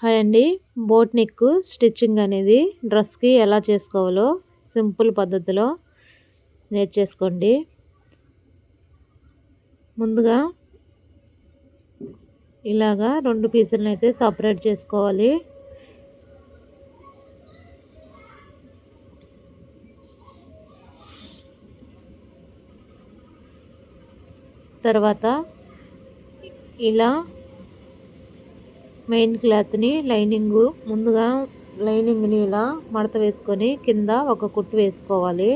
Hi అండి. Boat neck stitching అనేది డ్రెస్కి ఎలా చేసుకోవాలో సింపుల్ పద్ధతిలో నేర్చేసుకోండి. ముందుగా ఇలాగా రెండు పీసులను అయితే సపరేట్ చేసుకోవాలి. తర్వాత ఇలా మెయిన్ క్లాత్ని లైనింగ్ ముందుగా లైనింగ్ని ఇలా మడత వేసుకొని కింద ఒక కుట్టు వేసుకోవాలి.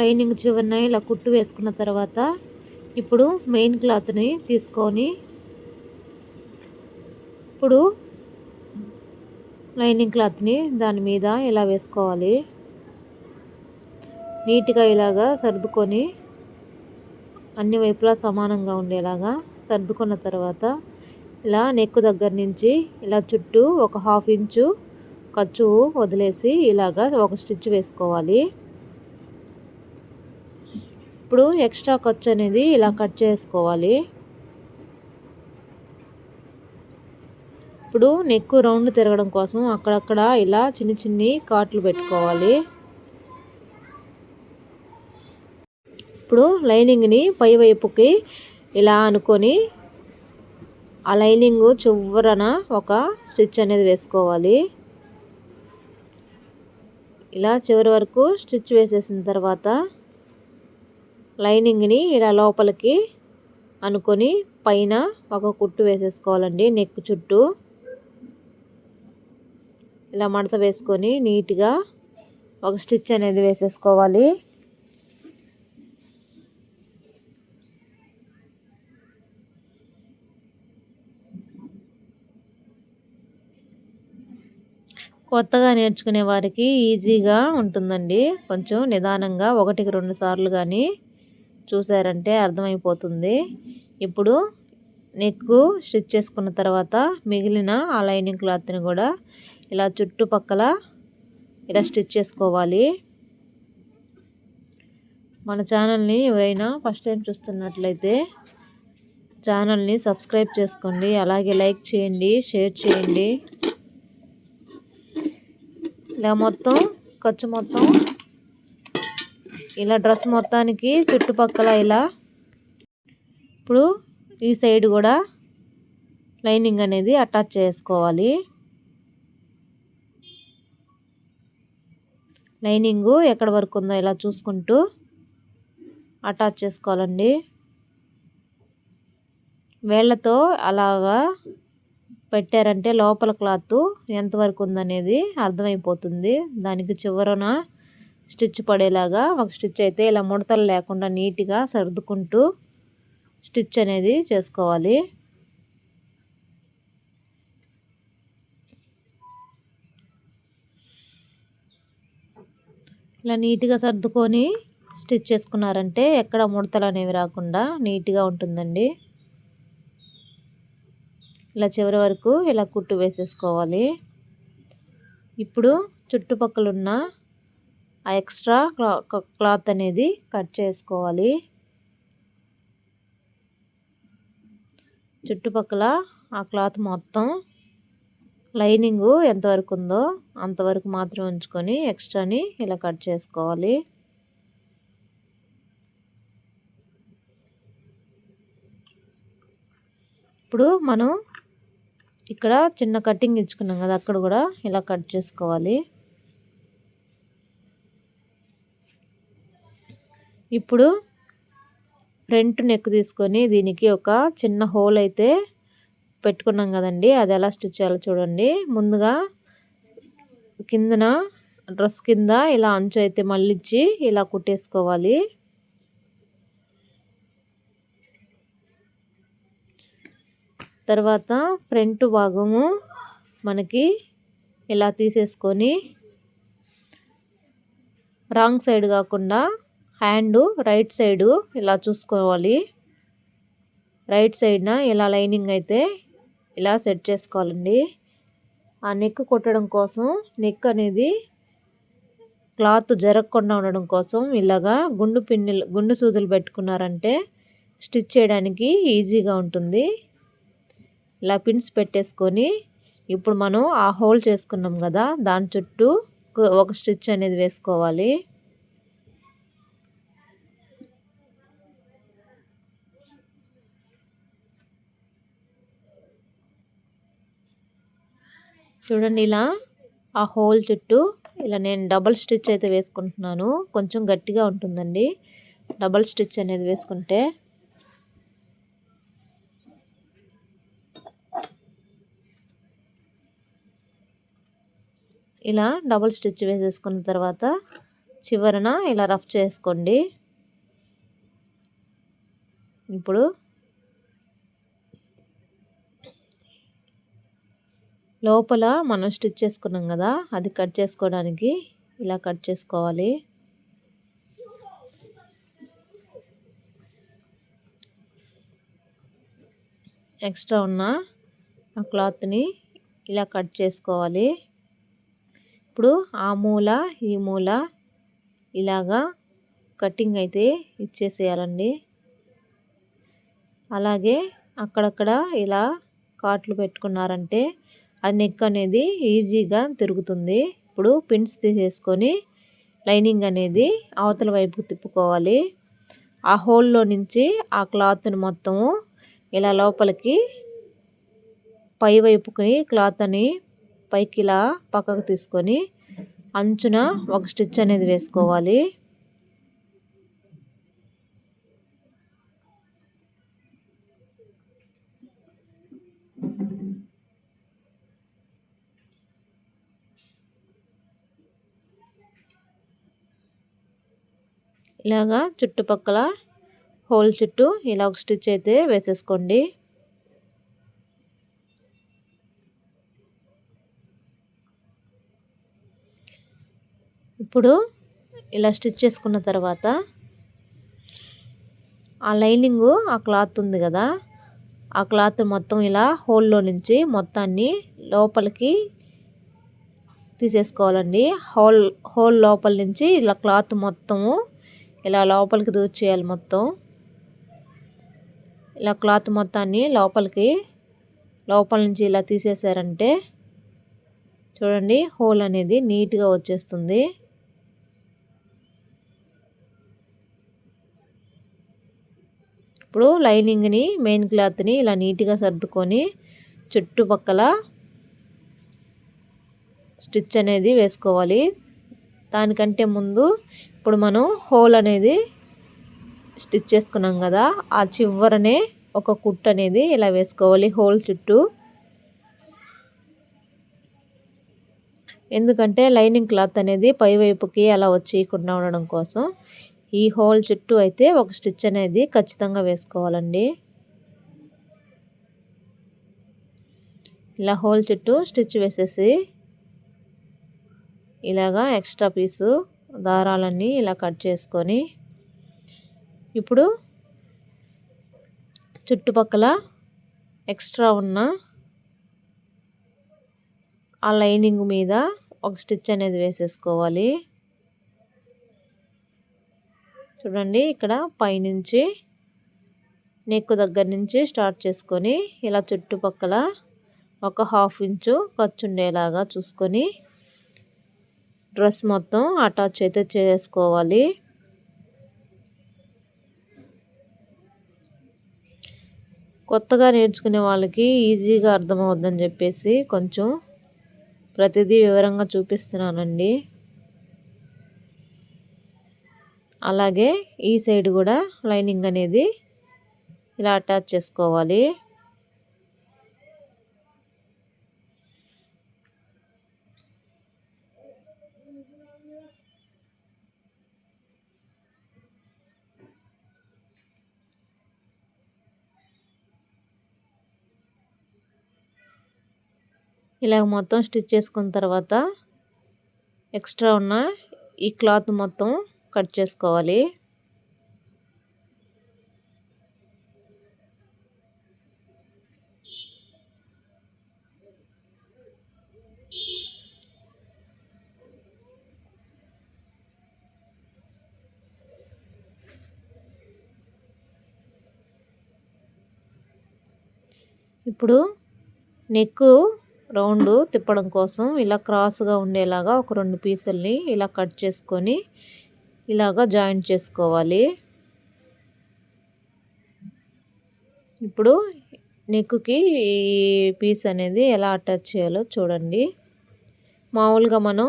లైనింగ్ చివరిన ఇలా కుట్టు వేసుకున్న తర్వాత ఇప్పుడు మెయిన్ క్లాత్ని తీసుకొని ఇప్పుడు లైనింగ్ క్లాత్ని దాని మీద ఇలా వేసుకోవాలి. నీట్గా ఇలాగా సర్దుకొని అన్ని వైపులా సమానంగా ఉండేలాగా సర్దుకున్న తర్వాత ఇలా నెక్ దగ్గర నుంచి ఇలా చుట్టూ ఒక హాఫ్ ఇంచు ఖర్చు వదిలేసి ఇలాగా ఒక స్టిచ్ వేసుకోవాలి. ఇప్పుడు ఎక్స్ట్రా ఖర్చు అనేది ఇలా కట్ చేసుకోవాలి. ఇప్పుడు నెక్ రౌండ్ తిరగడం కోసం అక్కడక్కడ ఇలా చిన్ని చిన్ని కాట్లు పెట్టుకోవాలి. ఇప్పుడు లైనింగ్ని పై వైపుకి ఇలా అనుకొని ఆ లైనింగ్ చివరన ఒక స్టిచ్ అనేది వేసుకోవాలి. ఇలా చివరి వరకు స్టిచ్ వేసేసిన తర్వాత లైనింగ్ని ఇలా లోపలికి అనుకొని పైన ఒక కుట్టు వేసేసుకోవాలండి నెక్ చుట్టూ. ఇలా మడత వేసుకొని నీట్గా ఒక స్టిచ్ అనేది వేసేసుకోవాలి. కొత్తగా నేర్చుకునే వారికి ఈజీగా ఉంటుందండి. కొంచెం నిదానంగా ఒకటికి రెండు సార్లు కానీ చూసారంటే అర్థమైపోతుంది. ఇప్పుడు నెక్కు స్టిచ్ చేసుకున్న తర్వాత మిగిలిన ఆ లైనింగ్ క్లాత్ని కూడా ఇలా చుట్టుపక్కల ఇలా స్టిచ్ చేసుకోవాలి. మన ఛానల్ని ఎవరైనా ఫస్ట్ టైం చూస్తున్నట్లయితే ఛానల్ని సబ్స్క్రైబ్ చేసుకోండి. అలాగే లైక్ చేయండి షేర్ చేయండి. ఇలా మొత్తం ఖర్చు మొత్తం. ఇలా డ్రెస్ మొత్తానికి చుట్టుపక్కల ఇలా. ఇప్పుడు ఈ సైడ్ కూడా లైనింగ్ అనేది అటాచ్ చేసుకోవాలి. లైనింగు ఎక్కడ వరకు ఉందో ఇలా చూసుకుంటూ అటాచ్ చేసుకోవాలండి. వేళ్ళతో అలాగా పెట్టారంటే లోపల క్లాత్ ఎంతవరకు ఉందనేది అర్థమైపోతుంది. దానికి చివరన స్టిచ్ పడేలాగా ఒక స్టిచ్ అయితే ఇలా ముడతలు లేకుండా నీట్గా సర్దుకుంటూ స్టిచ్ అనేది చేసుకోవాలి. ఇలా నీట్గా సర్దుకొని స్టిచ్ చేసుకున్నారంటే ఎక్కడ ముడతలు అనేవి రాకుండా నీట్గా ఉంటుందండి. ఇలా చివరి వరకు ఇలా కుట్టు వేసేసుకోవాలి. ఇప్పుడు చుట్టుపక్కల ఉన్న ఆ ఎక్స్ట్రా క్లాత్ అనేది కట్ చేసుకోవాలి. చుట్టుపక్కల ఆ క్లాత్ మొత్తం లైనింగ్ ఎంతవరకు ఉందో అంతవరకు మాత్రం ఉంచుకొని ఎక్స్ట్రాని ఇలా కట్ చేసుకోవాలి. ఇప్పుడు మనం ఇక్కడ చిన్న కటింగ్ ఇచ్చుకున్నాం కదా అక్కడ కూడా ఇలా కట్ చేసుకోవాలి. ఇప్పుడు ఫ్రంట్ నెక్ తీసుకొని దీనికి ఒక చిన్న హోల్ అయితే పెట్టుకున్నాం కదండి అది ఎలా స్టిచ్ చేయాలో చూడండి. ముందుగా కిందన డ్రెస్ కింద ఇలా అంచు అయితే మళ్ళించి ఇలా కుట్టేసుకోవాలి. తర్వాత ఫ్రంట్ భాగము మనకి ఇలా తీసేసుకొని రాంగ్ సైడ్ కాకుండా హ్యాండ్ రైట్ సైడు ఇలా చూసుకోవాలి. రైట్ సైడ్న ఇలా లైనింగ్ అయితే ఇలా సెట్ చేసుకోవాలండి. ఆ నెక్ కొట్టడం కోసం నెక్ అనేది క్లాత్ జరగకుండా ఉండడం కోసం ఇలాగా గుండు పిన్నులు గుండు సూదులు పెట్టుకున్నారంటే స్టిచ్ చేయడానికి ఈజీగా ఉంటుంది. ఇలా పిన్స్ పెట్టేసుకొని ఇప్పుడు మనం ఆ హోల్ చేసుకున్నాం కదా దాని చుట్టూ ఒక స్టిచ్ అనేది వేసుకోవాలి. చూడండి ఇలా ఆ హోల్ చుట్టూ ఇలా నేను డబల్ స్టిచ్ అయితే వేసుకుంటున్నాను. కొంచెం గట్టిగా ఉంటుందండి. డబల్ స్టిచ్ అనేది వేసుకుంటే ఇలా డబల్ స్టిచ్ వేసేసుకున్న తర్వాత చివరన ఇలా రఫ్ చేసుకోండి. ఇప్పుడు లోపల మనం స్టిచ్ చేసుకున్నాం కదా అది కట్ చేసుకోవడానికి ఇలా కట్ చేసుకోవాలి. ఎక్స్ట్రా ఉన్న ఆ క్లాత్ని ఇలా కట్ చేసుకోవాలి. ఇప్పుడు ఆ మూల ఈ మూల ఇలాగా కటింగ్ అయితే ఇచ్చేసేయాలండి. అలాగే అక్కడక్కడ ఇలా కాట్లు పెట్టుకున్నారంటే ఆ నెక్ అనేది ఈజీగా తిరుగుతుంది. ఇప్పుడు పిన్స్ తీసేసుకొని లైనింగ్ అనేది అవతల వైపుకు తిప్పుకోవాలి. ఆ హోల్లో నుంచి ఆ క్లాత్ని మొత్తము ఇలా లోపలికి పై వైపుకి క్లాత్ అని పైకి ఇలా పక్కకు తీసుకొని అంచున ఒక స్టిచ్ అనేది వేసుకోవాలి. ఇలాగా చుట్టుపక్కల హోల్ చుట్టూ ఇలా ఒక స్టిచ్ అయితే వేసేసుకోండి. ఇప్పుడు ఇలా స్టిచ్ చేసుకున్న తర్వాత ఆ లైనింగు ఆ క్లాత్ ఉంది కదా ఆ క్లాత్ మొత్తం ఇలా హోల్లో నుంచి మొత్తాన్ని లోపలికి తీసేసుకోవాలండి. హోల్ హోల్ లోపల నుంచి ఇలా క్లాత్ మొత్తము ఇలా లోపలికి దూచేయాలి మొత్తం. ఇలా క్లాత్ మొత్తాన్ని లోపలికి లోపల నుంచి ఇలా తీసేసారంటే చూడండి హోల్ అనేది నీట్గా వచ్చేస్తుంది. ఇప్పుడు లైనింగ్ని మెయిన్ క్లాత్ని ఇలా నీట్గా సర్దుకొని చుట్టుపక్కల స్టిచ్ అనేది వేసుకోవాలి. దానికంటే ముందు ఇప్పుడు మనం హోల్ అనేది స్టిచ్ చేసుకున్నాం కదా ఆ చివరనే ఒక కుట్ అనేది ఇలా వేసుకోవాలి హోల్ చుట్టూ. ఎందుకంటే లైనింగ్ క్లాత్ అనేది పై వైపుకి అలా వచ్చేయకుండా ఉండడం కోసం. ఈ హోల్ చుట్టూ అయితే ఒక స్టిచ్ అనేది ఖచ్చితంగా వేసుకోవాలండి. ఇలా హోల్ చుట్టూ స్టిచ్ వేసేసి ఇలాగా ఎక్స్ట్రా పీసు దారాలన్నీ ఇలా కట్ చేసుకొని ఇప్పుడు చుట్టుపక్కల ఎక్స్ట్రా ఉన్న ఆ లైనింగ్ మీద ఒక స్టిచ్ అనేది వేసేసుకోవాలి. చూడండి ఇక్కడ పైనుంచి నెక్ దగ్గర నుంచి స్టార్ట్ చేసుకొని ఇలా చుట్టుపక్కల ఒక హాఫ్ ఇంచు ఖర్చు ఉండేలాగా చూసుకొని డ్రెస్ మొత్తం అటాచ్ అయితే చేసుకోవాలి. కొత్తగా నేర్చుకునే వాళ్ళకి ఈజీగా అర్థమవుద్దని చెప్పేసి కొంచెం ప్రతిదీ వివరంగా చూపిస్తున్నానండి. అలాగే ఈ సైడ్ కూడా లైనింగ్ అనేది ఇలా అటాచ్ చేసుకోవాలి. ఇలాగ మొత్తం స్టిచ్ చేసుకున్న తర్వాత ఎక్స్ట్రా ఉన్న ఈ క్లాత్ మొత్తం కట్ చేసుకోవాలి. ఇప్పుడు నెక్ రౌండ్ తిప్పడం కోసం ఇలా క్రాస్గా ఉండేలాగా ఒక రెండు పీసుల్ని ఇలా కట్ చేసుకొని ఇలాగా జాయింట్ చేసుకోవాలి. ఇప్పుడు నెక్కుకి ఈ పీస్ అనేది ఎలా అటాచ్ చేయాలో చూడండి. మామూలుగా మనం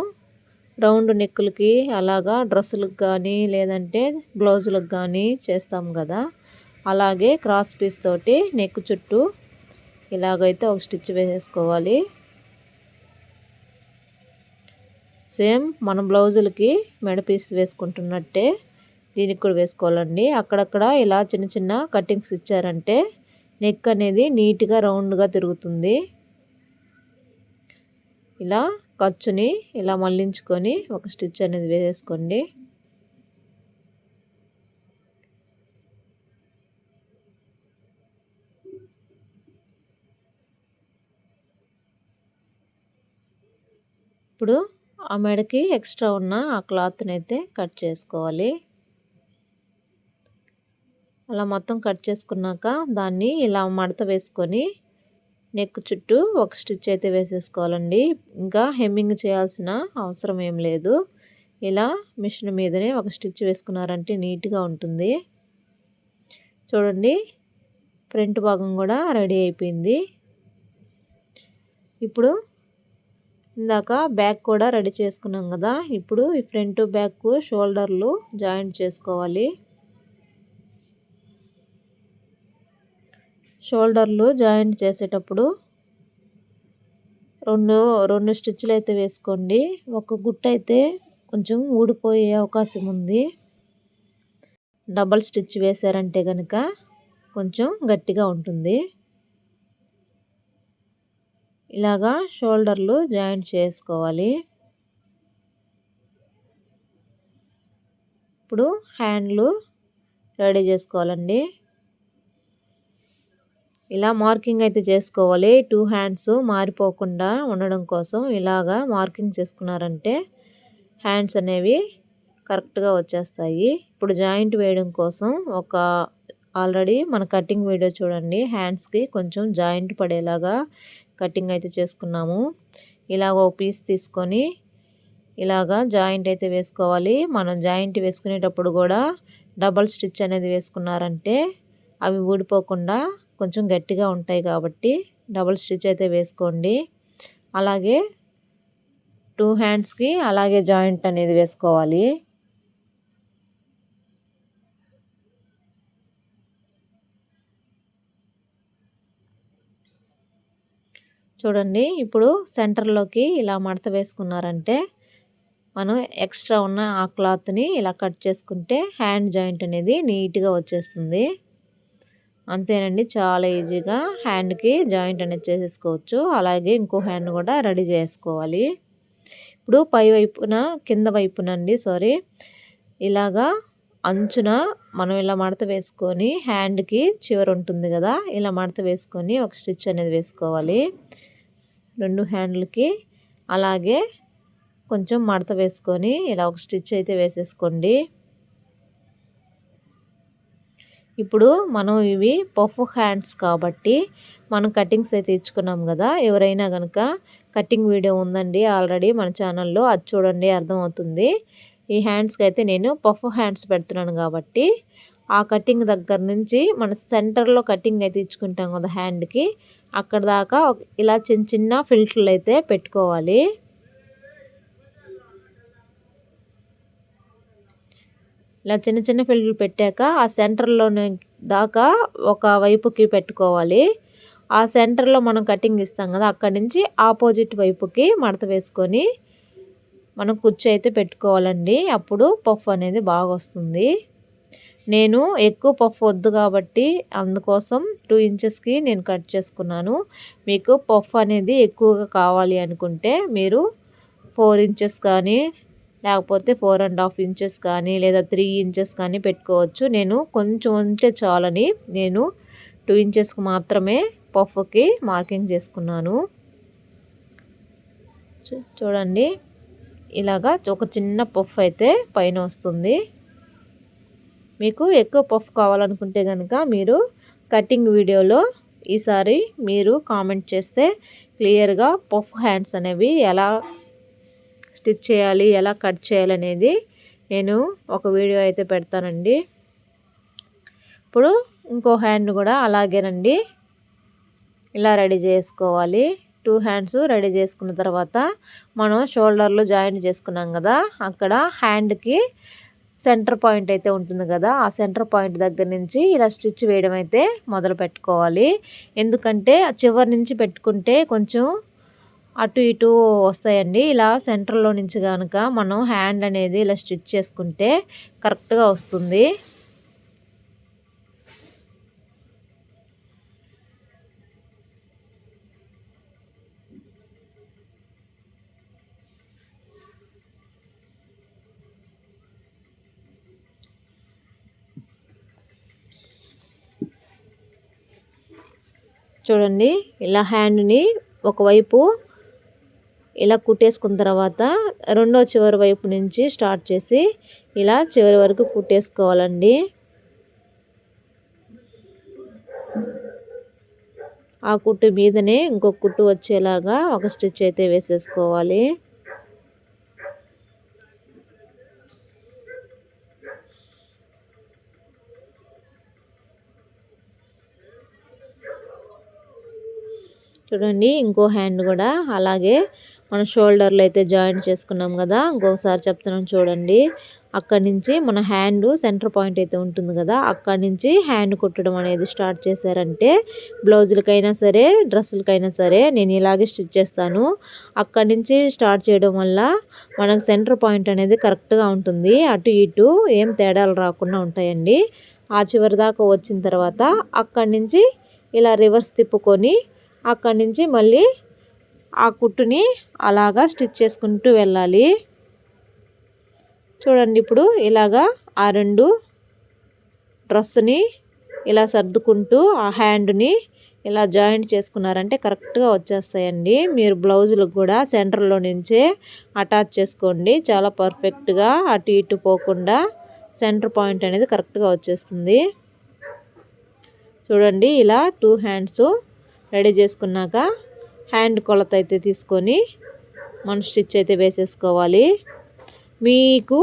రౌండ్ నెక్కులకి అలాగా డ్రెస్సులకు కానీ లేదంటే బ్లౌజులకు కానీ చేస్తాం కదా. అలాగే క్రాస్ పీస్ తోటి నెక్ చుట్టూ ఇలాగైతే ఒక స్టిచ్ వేసేసుకోవాలి. సేమ్ మన బ్లౌజులకి మెడ పీస్ వేసుకుంటున్నట్టే దీనికి కూడా వేసుకోవాలండి. అక్కడక్కడ ఇలా చిన్న చిన్న కటింగ్స్ ఇచ్చారంటే నెక్ అనేది నీట్గా రౌండ్గా తిరుగుతుంది. ఇలా ఖర్చుని ఇలా మళ్ళించుకొని ఒక స్టిచ్ అనేది వేసేసుకోండి. ఇప్పుడు ఆ మెడకి ఎక్స్ట్రా ఉన్న ఆ క్లాత్ని అయితే కట్ చేసుకోవాలి. అలా మొత్తం కట్ చేసుకున్నాక దాన్ని ఇలా మడత వేసుకొని నెక్ చుట్టూ ఒక స్టిచ్ అయితే వేసేసుకోవాలండి. ఇంకా హెమ్మింగ్ చేయాల్సిన అవసరం ఏం లేదు. ఇలా మిషన్ మీదనే ఒక స్టిచ్ వేసుకున్నారంటే నీట్గా ఉంటుంది. చూడండి ఫ్రంట్ భాగం కూడా రెడీ అయిపోయింది. ఇప్పుడు ఇందాక బ్యాక్ కూడా రెడీ చేసుకున్నాం కదా. ఇప్పుడు ఈ ఫ్రంట్ బ్యాక్ షోల్డర్లు జాయింట్ చేసుకోవాలి. షోల్డర్లు జాయింట్ చేసేటప్పుడు రెండు రెండు స్టిచ్లు అయితే వేసుకోండి. ఒక గుట్ట అయితే కొంచెం ఊడిపోయే అవకాశం ఉంది. డబల్ స్టిచ్ వేసారంటే కనుక కొంచెం గట్టిగా ఉంటుంది. ఇలాగా షోల్డర్లు జాయింట్ చేసుకోవాలి. ఇప్పుడు హ్యాండ్లు రెడీ చేసుకోవాలండి. ఇలా మార్కింగ్ అయితే చేసుకోవాలి. టూ హ్యాండ్స్ మారిపోకుండా ఉండడం కోసం ఇలాగా మార్కింగ్ చేసుకున్నారంటే హ్యాండ్స్ అనేవి కరెక్ట్గా వచ్చేస్తాయి. ఇప్పుడు జాయింట్ వేయడం కోసం ఒక ఆల్రెడీ మన కటింగ్ వీడియో చూడండి. హ్యాండ్స్కి కొంచెం జాయింట్ పడేలాగా కటింగ్ అయితే చేసుకున్నాము. ఇలాగ ఒక పీస్ తీసుకొని ఇలాగా జాయింట్ అయితే వేసుకోవాలి. మనం జాయింట్ వేసుకునేటప్పుడు కూడా డబల్ స్టిచ్ అనేది వేసుకున్నారంటే అవి ఊడిపోకుండా కొంచెం గట్టిగా ఉంటాయి కాబట్టి డబల్ స్టిచ్ అయితే వేసుకోండి. అలాగే టూ హ్యాండ్స్కి అలాగే జాయింట్ అనేది వేసుకోవాలి. చూడండి ఇప్పుడు సెంటర్లోకి ఇలా మడత వేసుకున్నారంటే మనం ఎక్స్ట్రా ఉన్న ఆ క్లాత్ని ఇలా కట్ చేసుకుంటే హ్యాండ్ జాయింట్ అనేది నీట్గా వచ్చేస్తుంది. అంతేనండి చాలా ఈజీగా హ్యాండ్కి జాయింట్ అనేది చేసేసుకోవచ్చు. అలాగే ఇంకో హ్యాండ్ కూడా రెడీ చేసుకోవాలి. ఇప్పుడు పై వైపున కింద వైపునండి సారీ ఇలాగా అంచున మనం ఇలా మడత వేసుకొని హ్యాండ్కి చివర ఉంటుంది కదా ఇలా మడత వేసుకొని ఒక స్టిచ్ అనేది వేసుకోవాలి. రెండు హ్యాండ్లకి అలాగే కొంచెం మడత వేసుకొని ఇలా ఒక స్టిచ్ అయితే వేసేసుకోండి. ఇప్పుడు మనం ఇవి పఫ్ హ్యాండ్స్ కాబట్టి మనం కటింగ్స్ అయితే ఇచ్చుకున్నాం కదా ఎవరైనా కనుక కటింగ్ వీడియో ఉందండి ఆల్రెడీ మన ఛానల్లో అది చూడండి అర్థమవుతుంది. ఈ హ్యాండ్స్కి అయితే నేను పఫ్ హ్యాండ్స్ పెడుతున్నాను కాబట్టి ఆ కటింగ్ దగ్గర నుంచి మన సెంటర్లో కటింగ్ అయితే ఇచ్చుకుంటాం కదా హ్యాండ్కి అక్కడ దాకా ఇలా చిన్న చిన్న ఫిల్టర్లు అయితే పెట్టుకోవాలి. ఇలా చిన్న చిన్న ఫిల్టర్లు పెట్టాక ఆ సెంటర్లోనే దాకా ఒక వైపుకి పెట్టుకోవాలి. ఆ సెంటర్లో మనం కటింగ్ ఇస్తాం కదా అక్కడి నుంచి ఆపోజిట్ వైపుకి మడత వేసుకొని మనం కుర్చీ అయితే పెట్టుకోవాలండి. అప్పుడు పఫ్ అనేది బాగా వస్తుంది. నేను ఎక్కువ పఫ్ వద్దు కాబట్టి అందుకోసం టూ ఇంచెస్కి నేను కట్ చేసుకున్నాను. మీకు పఫ్ అనేది ఎక్కువగా కావాలి అనుకుంటే మీరు ఫోర్ ఇంచెస్ కానీ లేకపోతే ఫోర్ అండ్ హాఫ్ ఇంచెస్ కానీ లేదా త్రీ ఇంచెస్ కానీ పెట్టుకోవచ్చు. నేను కొంచెం ఉంటే చాలని నేను టూ ఇంచెస్కి మాత్రమే పఫ్కి మార్కింగ్ చేసుకున్నాను. చూడండి. ఇలాగా ఒక చిన్న పఫ్ అయితే పైన వస్తుంది. మీకు ఎక్కువ పఫ్ కావాలనుకుంటే కనుక మీరు కటింగ్ వీడియోలో ఈసారి మీరు కామెంట్ చేస్తే క్లియర్గా పఫ్ హ్యాండ్స్ అనేవి ఎలా స్టిచ్ చేయాలి ఎలా కట్ చేయాలనేది నేను ఒక వీడియో అయితే పెడతానండి. ఇప్పుడు ఇంకో హ్యాండ్ కూడా అలాగేనండి. ఇలా రెడీ చేసుకోవాలి. టూ హ్యాండ్స్ రెడీ చేసుకున్న తర్వాత మనం షోల్డర్లు జాయింట్ చేసుకున్నాం కదా అక్కడ హ్యాండ్కి సెంటర్ పాయింట్ అయితే ఉంటుంది కదా ఆ సెంటర్ పాయింట్ దగ్గర నుంచి ఇలా స్టిచ్ వేయడం అయితే మొదలు పెట్టుకోవాలి. ఎందుకంటే చివరి నుంచి పెట్టుకుంటే కొంచెం అటు ఇటు వస్తాయండి. ఇలా సెంటర్లో నుంచి కనుక మనం హ్యాండ్ అనేది ఇలా స్టిచ్ చేసుకుంటే కరెక్ట్గా వస్తుంది. చూడండి ఇలా హ్యాండ్ని ఒకవైపు ఇలా కుట్టేసుకున్న తర్వాత రెండో చివరి వైపు నుంచి స్టార్ట్ చేసి ఇలా చివరి వరకు కుట్టేసుకోవాలండి. ఆ కుట్టు మీదనే ఇంకొక కుట్టు వచ్చేలాగా ఒక స్టిచ్ అయితే వేసేసుకోవాలి. చూడండి ఇంకో హ్యాండ్ కూడా. అలాగే మన షోల్డర్లు అయితే జాయింట్ చేసుకున్నాం కదా. ఇంకొకసారి చెప్తున్నాం చూడండి. అక్కడి నుంచి మన హ్యాండ్ సెంటర్ పాయింట్ అయితే ఉంటుంది కదా. అక్కడి నుంచి హ్యాండ్ కుట్టడం అనేది స్టార్ట్ చేశారంటే బ్లౌజులకైనా సరే డ్రెస్సులకైనా సరే నేను ఇలాగే స్టిచ్ చేస్తాను. అక్కడి నుంచి స్టార్ట్ చేయడం వల్ల మనకు సెంటర్ పాయింట్ అనేది కరెక్ట్గా ఉంటుంది. అటు ఇటు ఏం తేడాలు రాకుండా ఉంటాయండి. ఆ చివరి దాకా వచ్చిన తర్వాత అక్కడి నుంచి ఇలా రివర్స్ తిప్పుకొని అక్కడి నుంచి మళ్ళీ ఆ కుట్టుని అలాగా స్టిచ్ చేసుకుంటూ వెళ్ళాలి. చూడండి ఇప్పుడు ఇలాగా ఆ రెండు డ్రెస్ని ఇలా సర్దుకుంటూ ఆ హ్యాండ్ని ఇలా జాయింట్ చేసుకున్నారంటే కరెక్ట్గా వచ్చేస్తాయండి. మీరు బ్లౌజులకు కూడా సెంటర్లో నుంచే అటాచ్ చేసుకోండి. చాలా పర్ఫెక్ట్గా అటు ఇటు పోకుండా సెంటర్ పాయింట్ అనేది కరెక్ట్గా వచ్చేస్తుంది. చూడండి ఇలా టూ హ్యాండ్స్ రెడీ చేసుకున్నాక హ్యాండ్ కొలత అయితే తీసుకొని మనం స్టిచ్ అయితే వేసేసుకోవాలి. మీకు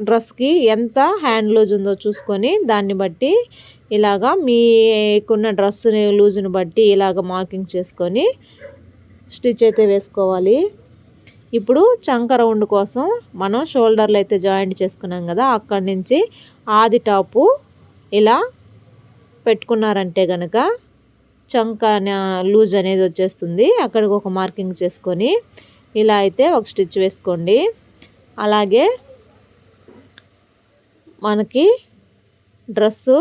డ్రెస్కి ఎంత హ్యాండ్ లూజ్ ఉందో చూసుకొని దాన్ని బట్టి ఇలాగా మీకున్న డ్రెస్ లూజ్ని బట్టి ఇలాగ మార్కింగ్ చేసుకొని స్టిచ్ అయితే వేసుకోవాలి. ఇప్పుడు చంక రౌండ్ కోసం మనం షోల్డర్లు అయితే జాయింట్ చేసుకున్నాం కదా అక్కడి నుంచి ఆది టాపు ఇలా పెట్టుకున్నారంటే కనుక చంక లూజ్ అనేది వచ్చేస్తుంది. అక్కడికి ఒక మార్కింగ్ చేసుకొని ఇలా అయితే ఒక స్టిచ్ వేసుకోండి. అలాగే మనకి డ్రెస్సు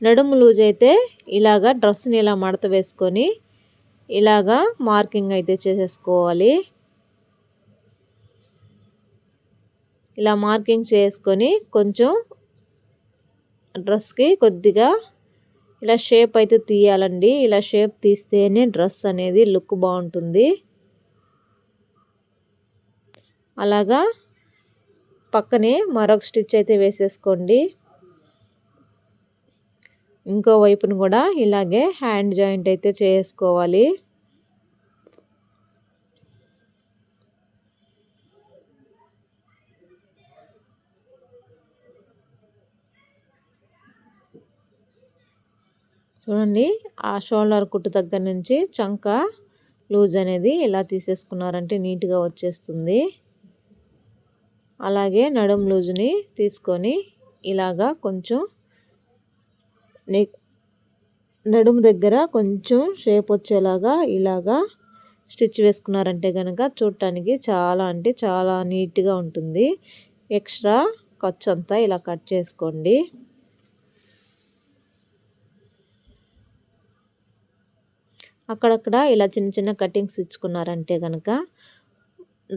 నడుము లూజ్ అయితే ఇలాగా డ్రెస్ని ఇలా మడత వేసుకొని ఇలాగా మార్కింగ్ అయితే చేసేసుకోవాలి. ఇలా మార్కింగ్ చేసుకొని కొంచెం డ్రెస్కి కొద్దిగా ఇలా షేప్ అయితే తీయాలండి. ఇలా షేప్ తీస్తేనే డ్రెస్ అనేది లుక్ బాగుంటుంది. అలాగా పక్కనే మరొక స్టిచ్ అయితే వేసేసుకోండి. ఇంకో వైపును కూడా ఇలాగే హ్యాండ్ జాయింట్ అయితే చేసుకోవాలి. చూడండి ఆ షోల్డర్ కుట్టు దగ్గర నుంచి చంక లూజ్ అనేది ఎలా తీసేసుకున్నారంటే నీట్గా వచ్చేస్తుంది. అలాగే నడుం లూజుని తీసుకొని ఇలాగా కొంచెం నడుము దగ్గర కొంచెం షేప్ వచ్చేలాగా ఇలాగా స్టిచ్ వేసుకున్నారంటే కనుక చూడటానికి చాలా అంటే చాలా నీట్గా ఉంటుంది. ఎక్స్ట్రా ఖర్చు అంతా ఇలా కట్ చేసుకోండి. అక్కడక్కడ ఇలా చిన్న చిన్న కటింగ్స్ ఇచ్చుకున్నారంటే కనుక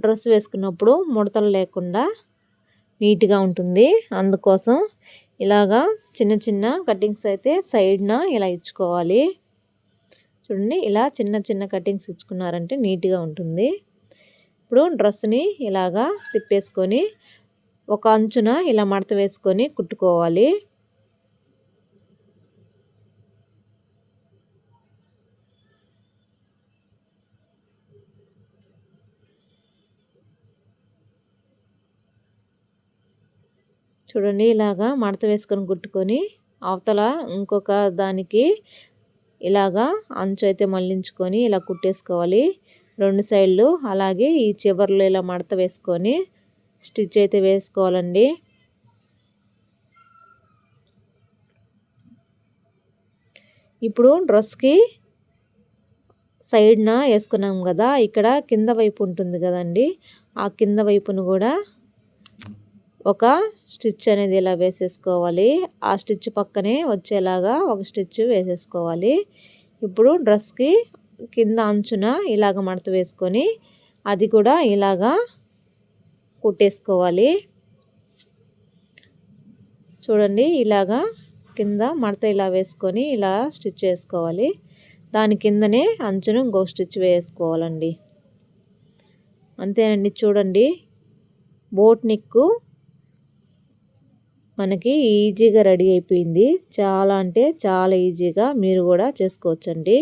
డ్రెస్ వేసుకున్నప్పుడు ముడతలు లేకుండా నీట్గా ఉంటుంది. అందుకోసం ఇలాగా చిన్న చిన్న కటింగ్స్ అయితే సైడ్న ఇలా ఇచ్చుకోవాలి. చూడండి ఇలా చిన్న చిన్న కటింగ్స్ ఇచ్చుకున్నారంటే నీట్గా ఉంటుంది. ఇప్పుడు డ్రెస్ని ఇలాగా తిప్పేసుకొని ఒక అంచున ఇలా మడత వేసుకొని కుట్టుకోవాలి. చూడండి ఇలాగా మడత వేసుకొని కుట్టుకొని అవతల ఇంకొక దానికి ఇలాగా అంచు అయితే మళ్ళించుకొని ఇలా కుట్టేసుకోవాలి. రెండు సైడ్లు అలాగే ఈ చివర్లో ఇలా మడత వేసుకొని స్టిచ్ అయితే వేసుకోవాలండి. ఇప్పుడు డ్రెస్కి సైడ్న వేసుకున్నాం కదా ఇక్కడ కింద వైపు ఉంటుంది కదండి ఆ కింద వైపును కూడా ఒక స్టిచ్ అనేది ఇలా వేసేసుకోవాలి? ఆ స్టిచ్ పక్కనే వచ్చేలాగా ఒక స్టిచ్ వేసేసుకోవాలి. ఇప్పుడు డ్రెస్కి కింద అంచున ఇలాగ మడత వేసుకొని అది కూడా ఇలాగా కుట్టేసుకోవాలి. చూడండి ఇలాగా కింద మడత ఇలా వేసుకొని ఇలా స్టిచ్ చేసుకోవాలి దాని కిందనే అంచును ఇంకో స్టిచ్ వేసుకోవాలండి. అంతేనండి చూడండి. బోట్ నిక్కు మనకి ఈజీగా రెడీ అయిపోయింది. చాలా అంటే చాలా ఈజీగా మీరు కూడా చేసుకోవచ్చండి.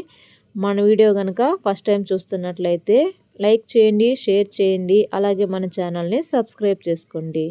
మన వీడియో కనుక ఫస్ట్ టైం చూస్తున్నట్లయితే లైక్ చేయండి షేర్ చేయండి అలాగే మన ఛానల్ని సబ్స్క్రైబ్ చేసుకోండి.